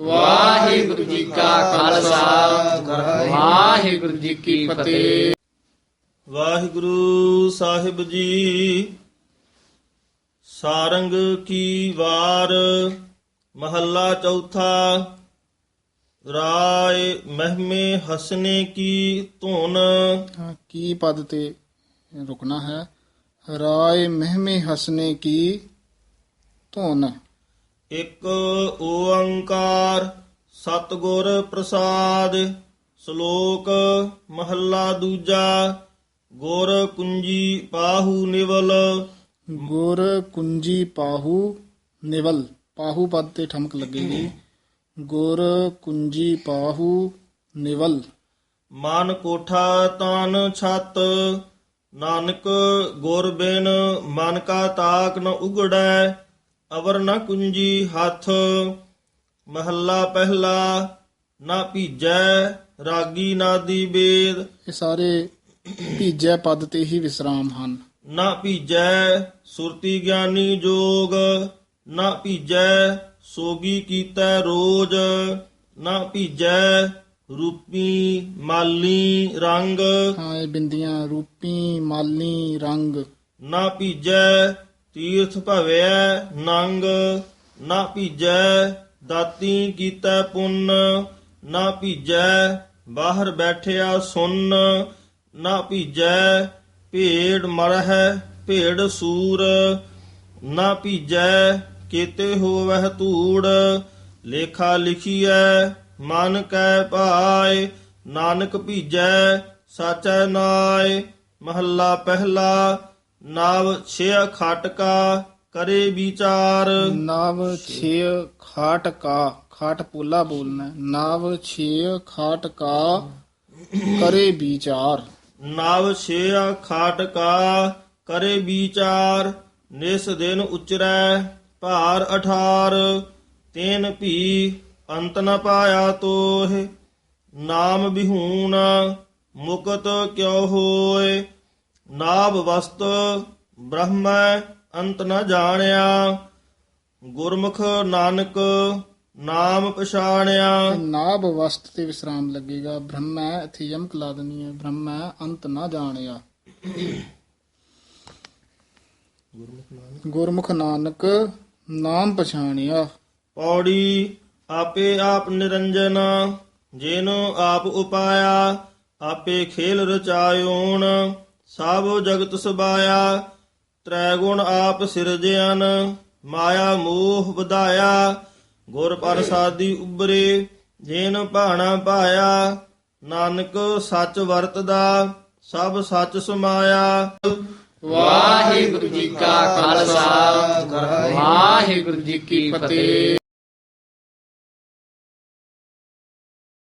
ਵਾਹਿਗੁਰੂ ਜੀ ਕਾ ਖਾਲਸਾ। ਵਾਹਿਗੁਰੂ ਜੀ ਕੀ ਫਤਿਹ। ਵਾਹਿਗੁਰੂ ਸਾਹਿਬ ਜੀ ਸਾਰੰਗ ਕੀ ਵਾਰ ਮਹੱਲਾ ਚੌਥਾ ਰਾਏ ਮਹਿਮੇ ਹਸਨੇ ਕੀ ਧੁਨ। ਹਾਂ, ਕੀ ਪਦ ਤੇ ਰੁਕਣਾ ਹੈ? ਰਾਏ ਮਹਿਮੇ ਹਸਨੇ ਕੀ ਧੁਨ। ਇੱਕ ਓੰਕਾਰ ਸਤਿਗੁਰ ਪ੍ਰਸਾਦ ਸ਼ਲੋਕ ਮਹੱਲਾ ਦੂਜਾ ਗੁਰ ਕੁੰਜੀ ਪਾਹੂ ਨਿਵਲ। ਗੁਰ ਕੁੰਜੀ ਪਾਹੂ ਨਿਵਲ। ਪਾਹੂ ਪਦ ਤੇ ਠਮਕ ਲੱਗੇਗੀ। ਗੁਰ ਕੁੰਜੀ ਪਾਹੂ ਨਿਵਲ। ਮਨ ਕੋਠਾ ਤਨ ਛਤ ਨਾਨਕ ਗੁਰ ਬਿਨ ਮਨ ਕਾ ਤਾਕ ਨ ਉਗੜੈ। ਅਵਰ ਨ ਕੁੰਜੀ ਹੱਥ ਮਹੱਲਾ ਪਹਿਲਾ ਨਾ ਭੀਜੈ ਰਾਗੀ ਨਾਦੀ ਬੇਦ। ਇਹ ਸਾਰੇ ਭੀਜੈ ਪਦ ਤੇ ਹੀ ਵਿਸਰਾਮ ਹਨ। ਨਾ ਭੀਜੈ ਸੁਰਤੀ ਗਿਆਨੀ ਜੋਗ ਨਾ ਭੀਜੈ ਸੋਗੀ ਕੀਤੈ ਰੋਜ ਨਾ ਭੀਜੈ ਰੂਪੀ ਮਾਲੀ ਰੰਗ। ਹਾਂ ਇਹ ਬਿੰਦੀਆਂ ਰੂਪੀ ਮਾਲੀ ਰੰਗ। ਨਾ ਭੀਜੈ ਤੀਰਥ ਭਵੈ ਨੰਗ, ਨਾ ਭੀਜੈ ਦਾਤੀ ਕੀਤਾ ਪੁੰਨ, ਨਾ ਭੀਜੈ ਬਾਹਰ ਬੈਠਿਆ ਸੁੰਨ, ਨਾ ਭੀਜੈ ਭੇੜ ਮਰਹਿ ਭੇੜ ਸੂਰ, ਨਾ ਭੀਜੈ ਕੀਤੇ ਹੋਵਹਿ ਧੂੜ, ਲੇਖਾ ਲਿਖੀਐ ਮਨ ਕੈ ਭਾਏ ਨਾਨਕ ਭੀਜੈ ਸਾਚੈ ਨਾਏ ਮਹੱਲਾ ਪਹਿਲਾ ਨਾਵ ਛਿਆ ਖਾਟਕਾ ਕਰੇ ਵਿਚਾਰ। ਨਾਵ ਛੇ ਖਾਟ ਕਾ ਖਾਟ ਪੋਲਾ ਬੋਲਣਾ। ਨਾਵ ਛੇ ਖਾਟ ਕਾ ਕਰੇ ਵਿਚਾਰ। ਨਾਵ ਛਿਆ ਖਾਟਕਾ ਕਰੇ ਵਿਚਾਰ ਨਿਸ ਦਿਨ ਉਚਰੈ ਭਾਰ ਅਠਾਰ ਤੈਨ ਭੀ ਅੰਤ ਨ ਪਾਇਆ ਤੋਹਿ। ਨਾਮ ਬਿਹੂਣ ਮੁਕਤ ਕਿਉ ਹੋਏ ਨਾਭ ਵਸਤ ਬ੍ਰਹਮੈ ਅੰਤ ਨ ਜਾਣਿਆ ਗੁਰਮੁਖ ਨਾਨਕ ਨਾਮ ਪਛਾਣਿਆ। ਨਾਭ ਵਸਤ ਤੇ ਵਿਸਰਾਮ ਲੱਗੇਗਾ ਬ੍ਰਹਮੈ ਇੱਥੇ ਯਮਕ ਲਾ ਦੇਣੀ ਹੈ ਬ੍ਰਹਮੈ ਅੰਤ ਨਾ ਜਾਣਿਆ। ਗੁਰਮੁਖ ਨਾਨਕ ਨਾਮ ਪਛਾਣਿਆ। ਪੌੜੀ ਆਪੇ ਆਪ ਨਿਰੰਜਨ ਜਿਨੋ ਆਪ ਉਪਾਇਆ ਆਪੇ ਖੇਲ ਰਚਾਇਓਣ। ਸਭ ਜਗਤ ਸਬਾਇਆ ਤ੍ਰੈ ਗੁਣ ਆਪ ਸਿਰਜਿਆਨ ਮਾਇਆ ਮੋਹ ਵਧਾਇਆ, ਗੁਰ ਪ੍ਰਸਾਦੀ ਉਬਰੇ ਜੇਨ ਭਾਣਾ ਪਾਇਆ ਨਾਨਕ ਸੱਚ ਵਰਤਦਾ, ਸਭ ਸੱਚ ਸਮਾਇਆ। ਵਾਹਿਗੁਰੂ ਜੀ ਕਾ ਖਾਲਸਾ, ਵਾਹਿਗੁਰੂ ਜੀ ਕੀ ਫਤਿਹ।